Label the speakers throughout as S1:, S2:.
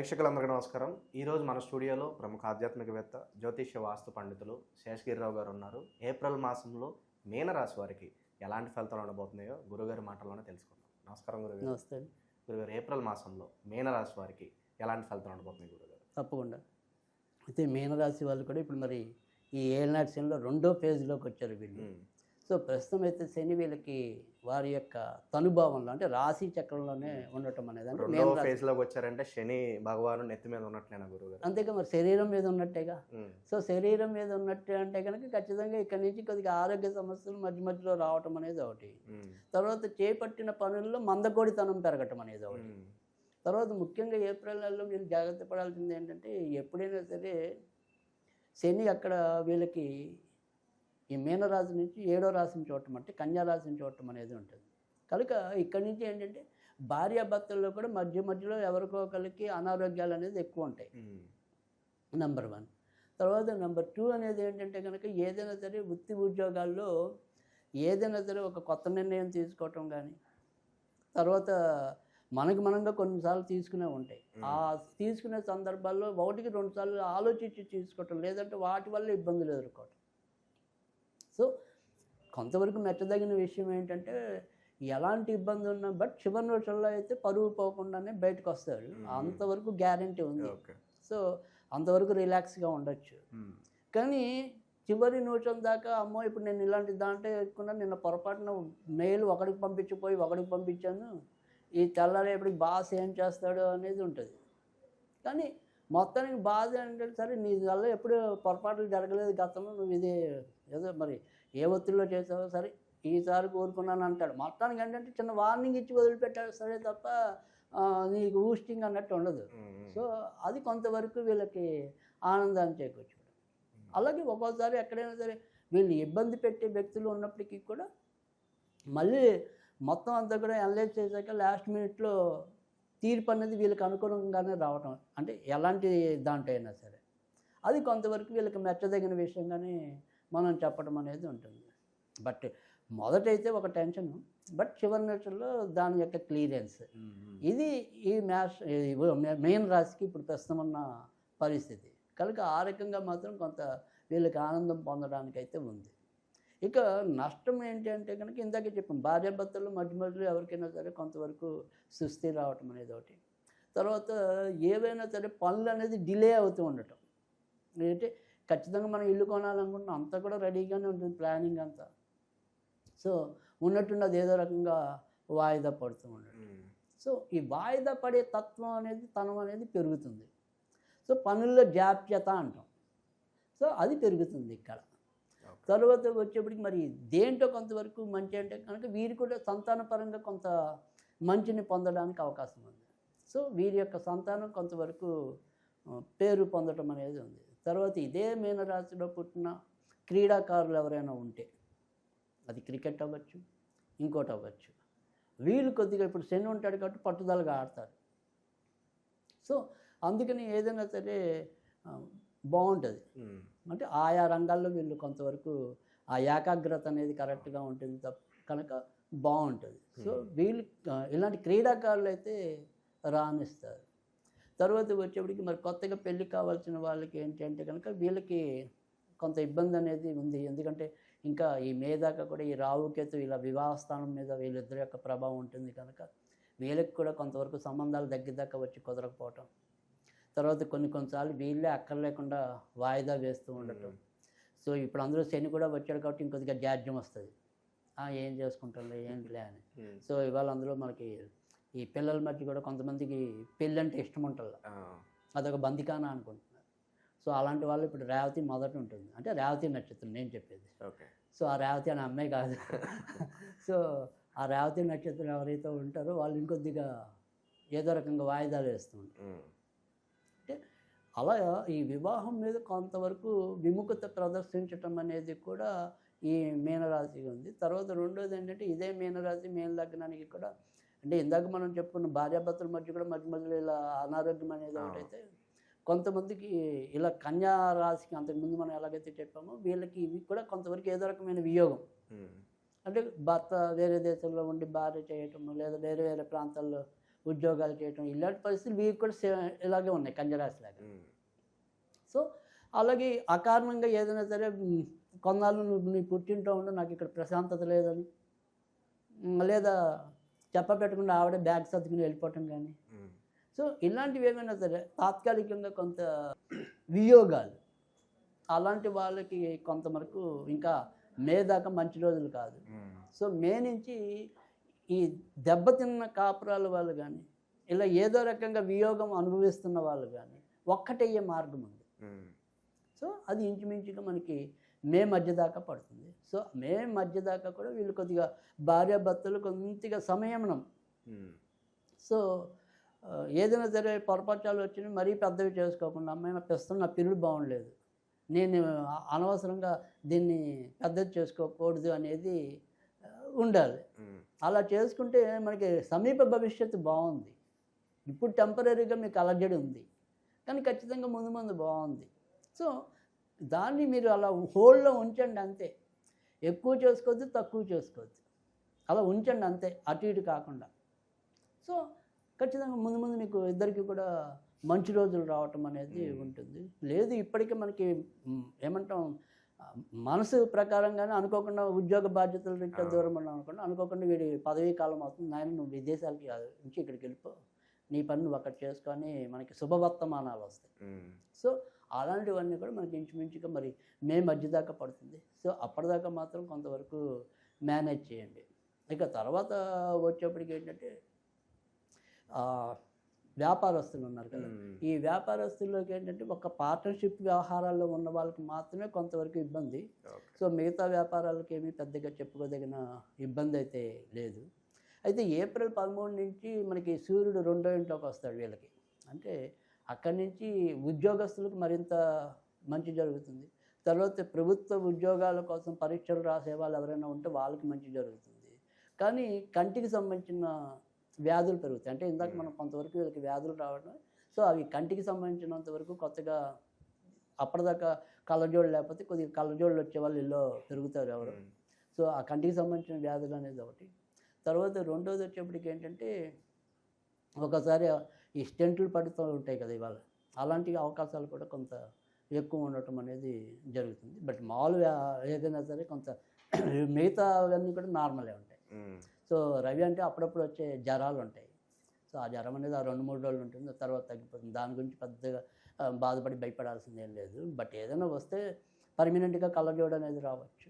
S1: ప్రేక్షకులందరికీ నమస్కారం. ఈరోజు మన స్టూడియోలో ప్రముఖ ఆధ్యాత్మికవేత్త జ్యోతిష్య వాస్తు పండితులు శేషగిరిరావు గారు ఉన్నారు. ఏప్రిల్ మాసంలో మీనరాశి వారికి ఎలాంటి ఫలితాలు ఉండబోతున్నాయో గురుగారి మాటల్లోనే తెలుసుకుందాం. నమస్కారం గురుగారు.
S2: నమస్తే.
S1: గురుగారు ఏప్రిల్ మాసంలో మీనరాశి వారికి ఎలాంటి ఫలితాలు ఉండబోతున్నాయి గురుగారు?
S2: తప్పకుండా. అయితే మీనరాశి వాళ్ళు కూడా ఇప్పుడు మరి ఈ ఏళ్ళనాటి శనిలో రెండో ఫేజ్లోకి వచ్చారు వీళ్ళు. సో ప్రస్తుతం అయితే శని వీళ్ళకి వారి యొక్క తనుభావంలో అంటే రాశి చక్రంలోనే ఉండటం అనేది అంటే
S1: ఫేజ్లోకి వచ్చారంటే శని భగవాను నెత్తి మీద ఉన్నట్లేనా గురుగారు
S2: అంతేగా మరి శరీరం మీద ఉన్నట్టేగా? సో శరీరం మీద ఉన్నట్టే అంటే కనుక ఖచ్చితంగా ఇక్కడి నుంచి కొద్దిగా ఆరోగ్య సమస్యలు మధ్య మధ్యలో రావటం అనేది ఒకటి. తర్వాత చేపట్టిన పనుల్లో మందకోడితనం పెరగటం అనేది ఒకటి. తర్వాత ముఖ్యంగా ఏప్రిల్ నెలలో మీరు జాగ్రత్త పడాల్సింది ఏంటంటే ఎప్పుడైనా సరే శని అక్కడ వీళ్ళకి ఈ మీనరాశి నుంచి ఏడో రాశిని చూడటం అంటే కన్యా రాశిని చూడటం అనేది ఉంటుంది. కనుక ఇక్కడి నుంచి ఏంటంటే భార్యాభర్తల్లో కూడా మధ్య మధ్యలో ఎవరికో ఒకరికి అనారోగ్యాలు అనేది ఎక్కువ ఉంటాయి. నెంబర్ వన్ తర్వాత నెంబర్ టూ అనేది ఏంటంటే కనుక ఏదైనా సరే వృత్తి ఉద్యోగాల్లో ఏదైనా సరే ఒక కొత్త నిర్ణయం తీసుకోవటం కానీ తర్వాత మనకి మనంగా కొన్నిసార్లు తీసుకునే ఉంటాయి. ఆ తీసుకునే సందర్భాల్లో ఒకటికి రెండు సార్లు ఆలోచించి తీసుకోవటం లేదంటే వాటి వల్ల ఇబ్బందులు ఎదుర్కోవటం. సో కొంతవరకు మెచ్చదగిన విషయం ఏంటంటే ఎలాంటి ఇబ్బంది ఉన్నా బట్ చివరి రోజుల్లో అయితే పరువు పోకుండానే బయటకు వస్తారు అంతవరకు గ్యారంటీ ఉంది. సో అంతవరకు రిలాక్స్గా ఉండొచ్చు. కానీ చివరి నిమిషం దాకా అమ్మో ఇప్పుడు నేను ఇలాంటి దాంట్లో ఎక్కున్నా నిన్న పొరపాటున మెయిల్ ఒకడికి పంపించిపోయి ఒకడికి పంపించాను. ఈ తెల్లారేపటికి బాస్ ఏం చేస్తాడు అనేది ఉంటుంది. కానీ మొత్తానికి బాధ అంటే సరే నీ వల్ల ఎప్పుడు పొరపాట్లు జరగలేదు గతంలో నువ్వు ఇది ఏదో మరి ఏ ఒత్తిడిలో చేసావో సరే ఈసారి కోరుకున్నాను అంటాడు. మొత్తానికి ఏంటంటే చిన్న వార్నింగ్ ఇచ్చి వదిలిపెట్టాడు. సరే తప్ప నీకు ఊస్టింగ్ అన్నట్టు ఉండదు. సో అది కొంతవరకు వీళ్ళకి ఆనందాన్ని చేకూర్చుకోవడం అలాగే ఒక్కోసారి ఎక్కడైనా సరే వీళ్ళు ఇబ్బంది పెట్టే వ్యక్తులు ఉన్నప్పటికీ కూడా మళ్ళీ మొత్తం అంతా కూడా అనలైజ్ చేశాక లాస్ట్ మినిట్లో తీర్పు అనేది వీళ్ళకి అనుకూలంగానే రావటం. అంటే ఎలాంటి దాంట్లో అయినా సరే. అది కొంతవరకు వీళ్ళకి మెచ్చదగిన విషయంగానే మనం చెప్పడం అనేది ఉంటుంది. బట్ మొదటైతే ఒక టెన్షన్. బట్ చివరి నిమిషంలో దాని యొక్క క్లియరెన్స్. ఇది ఈ మ్యాచ్ మెయిన్ రాశికి ఇప్పుడు ప్రస్తుతం ఉన్న పరిస్థితి. కనుక ఆ రకంగా మాత్రం కొంత వీళ్ళకి ఆనందం పొందడానికి అయితే ఉంది. ఇక నష్టం ఏంటి అంటే కనుక ఇందాక చెప్పాం భార్యాభర్తలు మధ్య మధ్యలో ఎవరికైనా సరే కొంతవరకు సుస్థి రావటం అనేది ఒకటి. తర్వాత ఏవైనా సరే పనులు అనేది డిలే అవుతూ ఉండటం. అంటే ఖచ్చితంగా మనం ఇల్లు కొనాలనుకుంటున్నాం. అంతా కూడా రెడీగానే ఉంటుంది ప్లానింగ్ అంతా. సో ఉన్నట్టున్నది ఏదో రకంగా వాయిదా పడుతూ
S1: ఉమ్,
S2: సో ఈ వాయిదా పడే తత్వం అనేది తనం అనేది పెరుగుతుంది. సో పనుల్లో జాప్యత అంటాం. సో అది పెరుగుతుంది ఇక్కడ. తర్వాత వచ్చేప్పటికి మరి దేంట్లో కొంతవరకు మంచి అంటే కనుక వీరి కూడా సంతానపరంగా కొంత మంచిని పొందడానికి అవకాశం ఉంది. సో వీరి యొక్క సంతానం కొంతవరకు పేరు పొందడం అనేది ఉంది. తర్వాత ఇదే మీనరాశిలో పుట్టిన క్రీడాకారులు ఎవరైనా ఉంటే అది క్రికెట్ అవ్వచ్చు ఇంకోటి అవ్వచ్చు. వీళ్ళు కొద్దిగా ఇప్పుడు శని ఉంటాడు కాబట్టి పట్టుదలగా ఆడతారు. సో అందుకని ఏదైనా సరే బాగుంటుంది. అంటే ఆయా రంగాల్లో వీళ్ళు కొంతవరకు ఆ ఏకాగ్రత అనేది కరెక్ట్గా ఉంటుంది తప్ప కనుక బాగుంటుంది. సో వీళ్ళు ఇలాంటి క్రీడాకారులు అయితే రాణిస్తారు. తర్వాత వచ్చేప్పటికి మరి కొత్తగా పెళ్ళి కావాల్సిన వాళ్ళకి ఏంటి అంటే కనుక వీళ్ళకి కొంత ఇబ్బంది అనేది ఉంది. ఎందుకంటే ఇంకా ఈ మే దాకా కూడా ఈ రావుకేతు ఇలా వివాహ స్థానం మీద వీళ్ళిద్దరి యొక్క ప్రభావం ఉంటుంది కనుక వీళ్ళకి కూడా కొంతవరకు సంబంధాలు దగ్గర దాకా వచ్చి కుదరకపోవటం. తర్వాత కొన్ని కొన్నిసార్లు వీళ్ళే అక్కర్లేకుండా వాయిదా వేస్తూ ఉండటం. సో ఇప్పుడు అందరూ శని కూడా వచ్చాడు కాబట్టి ఇంకొద్దిగా జాడ్యం వస్తుంది. "ఆ, ఏం చేసుకుంటారులే ఏంటిలే అని.
S1: ఉమ్,
S2: సో ఇవాళ అందులో మనకి ఈ పిల్లల మధ్య కూడా కొంతమందికి పెళ్ళి అంటే ఇష్టం ఉంటుంది అదొక బందికాన అనుకుంటున్నారు. సో అలాంటి వాళ్ళు ఇప్పుడు రేవతి మొదట ఉంటుంది. అంటే రేవతి నక్షత్రం నేను చెప్పేది. సో ఆ రేవతి అనే అమ్మాయి కాదు. సో ఆ రేవతి నక్షత్రం ఎవరైతే ఉంటారో వాళ్ళు ఇంకొద్దిగా ఏదో రకంగా వాయిదాలు వేస్తూ ఉంటారు. అంటే అలా ఈ వివాహం మీద కొంతవరకు విముఖత ప్రదర్శించటం అనేది కూడా ఈ మీనరాశికి ఉంది. తర్వాత రెండోది ఏంటంటే ఇదే మీనరాశి మీన లగ్నానికి కూడా అంటే ఇందాక మనం చెప్పుకున్న భార్యాభర్తల మధ్య కూడా మధ్య మధ్యలో ఇలా అనారోగ్యం అనేది. ఒకటైతే కొంతమందికి ఇలా కన్యా రాశికి అంతకుముందు మనం ఎలాగైతే చెప్పామో వీళ్ళకి ఇవి కూడా కొంతవరకు ఏదో రకమైన వియోగం. అంటే భర్త వేరే దేశంలో ఉండి భార్య చేయటం లేదా వేరే వేరే ప్రాంతాల్లో ఉద్యోగాలు చేయటం ఇలాంటి పరిస్థితులు వీరికి కూడా సే- ఇలాగే ఉన్నాయి కంజరాశి లాగా. సో అలాగే అకారణంగా ఏదైనా సరే కొన్నాళ్ళు నువ్వు నీ పుట్టింటో ఉండు నాకు ఇక్కడ ప్రశాంతత లేదని లేదా చెప్పపెట్టకుండా ఆవిడ బ్యాగ్ సర్దుకుని వెళ్ళిపోవటం కానీ. సో ఇలాంటివి ఏమైనా సరే తాత్కాలికంగా కొంత వియోగాలు. అలాంటి వాళ్ళకి కొంతవరకు ఇంకా మే దాకా మంచి రోజులు కాదు. సో మే నుంచి ఈ దెబ్బతిన్న కాపురాల వాళ్ళు కానీ ఇలా ఏదో రకంగా వియోగం అనుభవిస్తున్న వాళ్ళు కానీ ఒక్కటయ్యే మార్గం ఉంది. సో అది ఇంచుమించుగా మనకి మే మధ్య దాకా పడుతుంది. సో మే మధ్య దాకా కూడా వీళ్ళు కొద్దిగా భార్యాభర్తలు కొద్దిగా సంయమనం
S1: ఉమ్,
S2: సో ఏదైనా సరే పొరపచ్చాలు వచ్చినాయి మరీ పెద్దవి చేసుకోకుండా అమ్మాయి నా ప్రస్తుతం నా పిల్లలు బాగుండలేదు. నేను అనవసరంగా దీన్ని పెద్దది చేసుకోకూడదు అనేది ఉండాలి. అలా చేసుకుంటే మనకి సమీప భవిష్యత్తు బాగుంది. ఇప్పుడు టెంపరీగా మీకు అలజడి ఉంది. కానీ ఖచ్చితంగా ముందు ముందు బాగుంది. సో దాన్ని మీరు అలా హోల్డ్లో ఉంచండి అంతే. ఎక్కువ చేసుకోవద్దు తక్కువ చేసుకోవద్దు. అలా ఉంచండి అంతే అటు ఇటు కాకుండా. సో ఖచ్చితంగా ముందు ముందు మీకు ఇద్దరికి కూడా మంచి రోజులు రావటం అనేది. ఉంటుంది. లేదు ఇప్పటికే మనకి ఏమంటాం మనసు ప్రకారంగానే అనుకోకుండా ఉద్యోగ బాధ్యతలు రీత్యా. దూరం ఉన్నాం అనుకోండి అనుకోకుండా వీడి పదవీ కాలం అవుతుంది. నాయన నువ్వు విదేశాలకి నుంచి ఇక్కడికి వెళ్ళిపో. నీ పని నువ్వు అక్కడ చేసుకొని మనకి శుభవర్తమానాలు వస్తాయి. సో అలాంటివన్నీ కూడా మనకి ఇంచుమించుగా మరి మే మధ్య దాకా పడుతుంది. సో అప్పటిదాకా మాత్రం కొంతవరకు మేనేజ్ చేయండి. ఇక తర్వాత వచ్చేప్పటికి ఏంటంటే వ్యాపారస్తులు ఉన్నారు కదా. ఈ వ్యాపారస్తుల్లోకి ఏంటంటే ఒక పార్ట్నర్షిప్ వ్యవహారాల్లో ఉన్న వాళ్ళకి మాత్రమే కొంతవరకు ఇబ్బంది. సో మిగతా వ్యాపారాలకు ఏమీ పెద్దగా చెప్పుకోదగిన ఇబ్బంది అయితే లేదు. అయితే ఏప్రిల్ పదమూడు నుంచి మనకి సూర్యుడు రెండో ఇంట్లోకి వస్తాడు వీళ్ళకి. అంటే అక్కడి నుంచి ఉద్యోగస్తులకు మరింత మంచి జరుగుతుంది. తర్వాత ప్రభుత్వ ఉద్యోగాల కోసం పరీక్షలు రాసే వాళ్ళు ఎవరైనా ఉంటే వాళ్ళకి మంచి జరుగుతుంది. కానీ కంటికి సంబంధించిన వ్యాధులు పెరుగుతాయి. అంటే ఇందాక మనం కొంతవరకు వీళ్ళకి వ్యాధులు రావడం సో అవి కంటికి సంబంధించినంత వరకు కొత్తగా అప్పటిదాకా కళ్ళజోడు లేకపోతే కొద్దిగా కళ్ళజోళ్ళు వచ్చే వాళ్ళు ఇల్లు పెరుగుతారు ఎవరు. సో ఆ కంటికి సంబంధించిన వ్యాధులు అనేది ఒకటి. తర్వాత రెండోది వచ్చేప్పటికి ఏంటంటే ఒకసారి ఈ స్టెంట్లు పడుతూ ఉంటాయి కదా ఇవాళ అలాంటి అవకాశాలు కూడా కొంత ఎక్కువ ఉండటం అనేది జరుగుతుంది. బట్ మామూలుగా ఏదైనా సరే కొంత మిగతా అవన్నీ కూడా నార్మలే ఉంటాయి. సో రవి అంటే అప్పుడప్పుడు వచ్చే జ్వరాలు ఉంటాయి. సో ఆ జ్వరం అనేది ఆ రెండు మూడు రోజులు ఉంటుంది తర్వాత తగ్గిపోతుంది. దాని గురించి పెద్దగా బాధపడి భయపడాల్సింది ఏం లేదు. బట్ ఏదైనా వస్తే పర్మనెంట్గా కళ్ళజోడు అనేది రావచ్చు.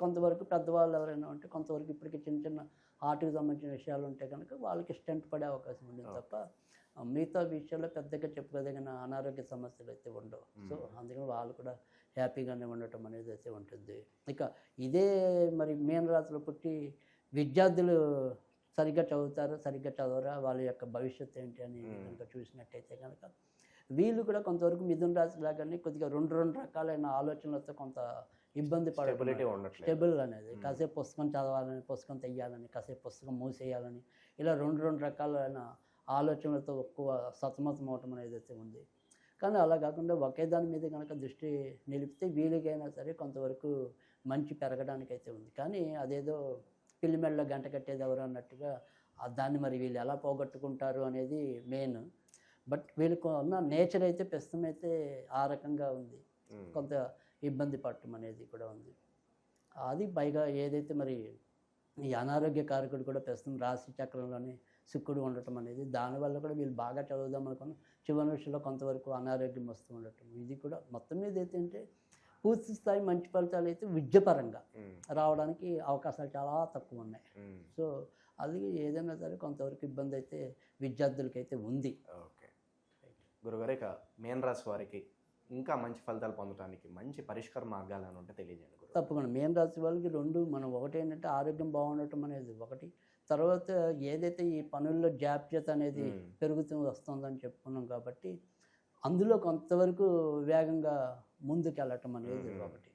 S2: కొంతవరకు పెద్దవాళ్ళు ఎవరైనా ఉంటే కొంతవరకు ఇప్పటికి చిన్న చిన్న హార్ట్కి సంబంధించిన విషయాలు ఉంటే కనుక వాళ్ళకి స్టెంట్ పడే అవకాశం ఉంటుంది తప్ప మిగతా విషయాల్లో పెద్దగా చెప్పుకోదగిన అనారోగ్య సమస్యలు అయితే ఉండవు. సో అందుకని వాళ్ళు కూడా హ్యాపీగానే ఉండటం అనేది అయితే ఉంటుంది. ఇక ఇదే మరి మీన రాశిలో పుట్టి విద్యార్థులు సరిగ్గా చదువుతారు సరిగ్గా చదవరా వాళ్ళ యొక్క భవిష్యత్తు ఏంటి అని. కనుక చూసినట్టయితే కనుక వీళ్ళు కూడా కొంతవరకు మిథున రాశి లాగానే కొద్దిగా రెండు రెండు రకాలైన ఆలోచనలతో కొంత ఇబ్బంది
S1: ఉండట్లేదు.
S2: స్టెబుల్ అనేది. కాసేపు పుస్తకం చదవాలని పుస్తకం తెయ్యాలని కాసేపు పుస్తకం మూసేయాలని ఇలా రెండు రెండు రకాలైన ఆలోచనలతో ఎక్కువ సతమతం అవటం అనేది అయితే ఉంది. కానీ అలా కాకుండా ఒకే దాని మీద కనుక దృష్టి నిలిపితే వీళ్ళకైనా సరే కొంతవరకు మంచి పెరగడానికి అయితే ఉంది. కానీ అదేదో పిల్లిమెడలో గంట కట్టేది ఎవరు అన్నట్టుగా దాన్ని మరి వీళ్ళు ఎలా పోగొట్టుకుంటారు అనేది మెయిన్. బట్ వీళ్ళకు ఉన్న నేచర్ అయితే ప్రస్తుతం అయితే ఆ రకంగా ఉంది. కొంత ఇబ్బంది పడటం అనేది కూడా ఉంది. అది పైగా ఏదైతే మరి ఈ అనారోగ్య కారకుడు కూడా ప్రస్తుతం రాశి చక్రంలోనే శుక్రుడు ఉండటం అనేది దానివల్ల కూడా వీళ్ళు బాగా చదువుదాం అనుకున్న చివరి విషయంలో కొంతవరకు అనారోగ్యం వస్తూ ఉండటం. ఇది కూడా మొత్తం మీద అయితే అంటే పూర్తి స్థాయి మంచి ఫలితాలు అయితే విద్యపరంగా రావడానికి అవకాశాలు చాలా తక్కువ ఉన్నాయి. సో అది ఏదైనా సరే కొంతవరకు ఇబ్బంది అయితే విద్యార్థులకి అయితే ఉంది.
S1: ఓకే. గురుగారు ఇక మేన రాశి వారికి ఇంకా మంచి ఫలితాలు పొందడానికి మంచి పరిష్కార మార్గాలు అని ఉంటే తెలియజేయండి
S2: తప్పకుండా. మేన్ రాశి వాళ్ళకి రెండు మనం ఒకటి ఏంటంటే ఆరోగ్యం బాగుండటం అనేది ఒకటి. తర్వాత ఏదైతే ఈ పనుల్లో జాప్యత అనేది
S1: మ్మ్.
S2: పెరుగుతూ వస్తుందని చెప్పుకున్నాం కాబట్టి అందులో కొంతవరకు వేగంగా ముందుకు వెళ్ళటం అనేది
S1: మ్మ్.
S2: ఒకటి.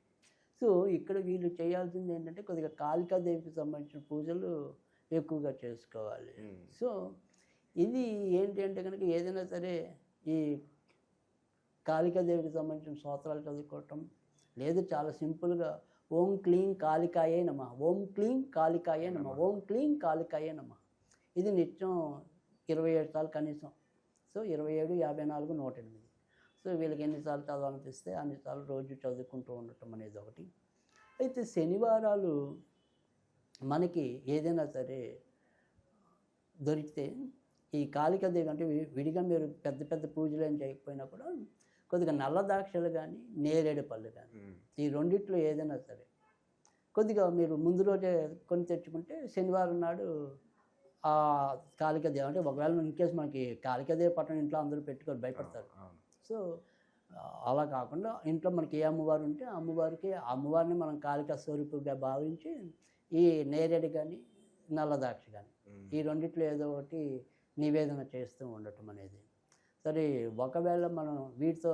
S2: సో ఇక్కడ వీళ్ళు చేయాల్సింది ఏంటంటే కొద్దిగా కాళికాదేవికి సంబంధించిన పూజలు ఎక్కువగా చేసుకోవాలి. సో ఇది ఏంటి అంటే కనుక ఏదైనా సరే ఈ కాళికాదేవికి సంబంధించిన స్తోత్రాలు చదువుకోవటం. లేదు చాలా సింపుల్గా ఓం క్లీం కాళికాయే నమ ఓం క్లీం కాళికాయే నమ ఓం క్లీం కాళికాయే నమ. ఇది నిత్యం ఇరవై ఏడు సార్లు కనీసం. సో ఇరవై ఏడు యాభై నాలుగు నూట ఎనిమిది. సో వీళ్ళకి ఎన్నిసార్లు చదవాలనిపిస్తే అన్నిసార్లు రోజు చదువుకుంటూ ఉండటం అనేది ఒకటి. అయితే శనివారాలు మనకి ఏదైనా సరే దొరికితే ఈ కాళిక దేవి అంటే విడిగా మీరు పెద్ద పెద్ద పూజలు ఏం చేయకపోయినా కూడా కొద్దిగా నల్ల దాక్షలు కానీ నేరేడు పళ్ళు కానీ. ఈ రెండిట్లో ఏదైనా సరే కొద్దిగా మీరు ముందు రోజే కొని తెచ్చుకుంటే శనివారం నాడు ఆ కాళికాదేవి అంటే ఒకవేళ ఇన్ కేసు మనకి కాళికాదేవి పట్టణం ఇంట్లో అందరూ పెట్టుకొని భయపడతారు సో అలా కాకుండా ఇంట్లో మనకి ఏ అమ్మవారు ఉంటే అమ్మవారికి ఆ అమ్మవారిని మనం కాళికా స్వరూపుగా భావించి ఈ నేరేడు కానీ నల్ల ద్రాక్ష కానీ. ఈ రెండిట్లో ఏదో ఒకటి నివేదన చేస్తూ ఉండటం అనేది సరే ఒకవేళ మనం వీటితో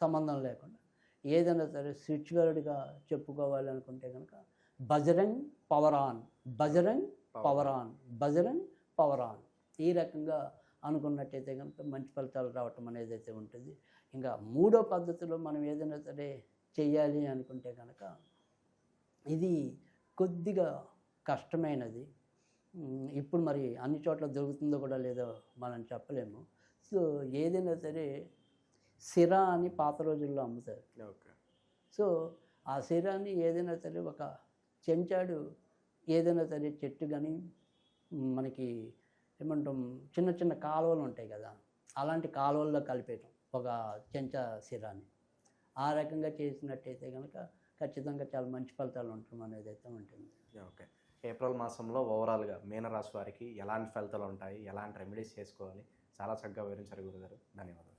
S2: సంబంధం లేకుండా ఏదైనా సరే స్పిరిచువల్గా చెప్పుకోవాలి అనుకుంటే కనుక Bajrang power on Bajrang power on Bajrang power on ఈ రకంగా అనుకున్నట్టయితే కనుక మంచి ఫలితాలు రావటం అనేది అయితే ఉంటుంది. ఇంకా మూడో పద్ధతిలో మనం ఏదైనా సరే చెయ్యాలి అనుకుంటే కనుక ఇది కొద్దిగా కష్టమైనది. ఇప్పుడు మరి అన్ని చోట్ల దొరుకుతుందో కూడా లేదో మనం చెప్పలేము. ఏదైనా సరే సిరా అని పాత రోజుల్లో అమ్ముతారు. సో ఆ శరీరాన్ని ఏదైనా సరే ఒక చెంచాడు ఏదైనా సరే చెట్టు కానీ మనకి ఏమంటాం చిన్న చిన్న కాలువలు ఉంటాయి కదా అలాంటి కాలువల్లో కలిపేయటం ఒక చెంచా శిరాన్ని ఆ రకంగా చేసినట్టయితే కనుక ఖచ్చితంగా చాలా మంచి ఫలితాలు ఉండటం అనేది అయితే ఉంటుంది.
S1: ఓకే. ఏప్రిల్ మాసంలో ఓవరాల్గా మీనరాశి వారికి ఎలాంటి ఫలితాలు ఉంటాయి? ఎలాంటి రెమెడీస్ చేసుకోవాలి? చాలా చక్కగా వివరించారు గురుగారు. ధన్యవాదాలు.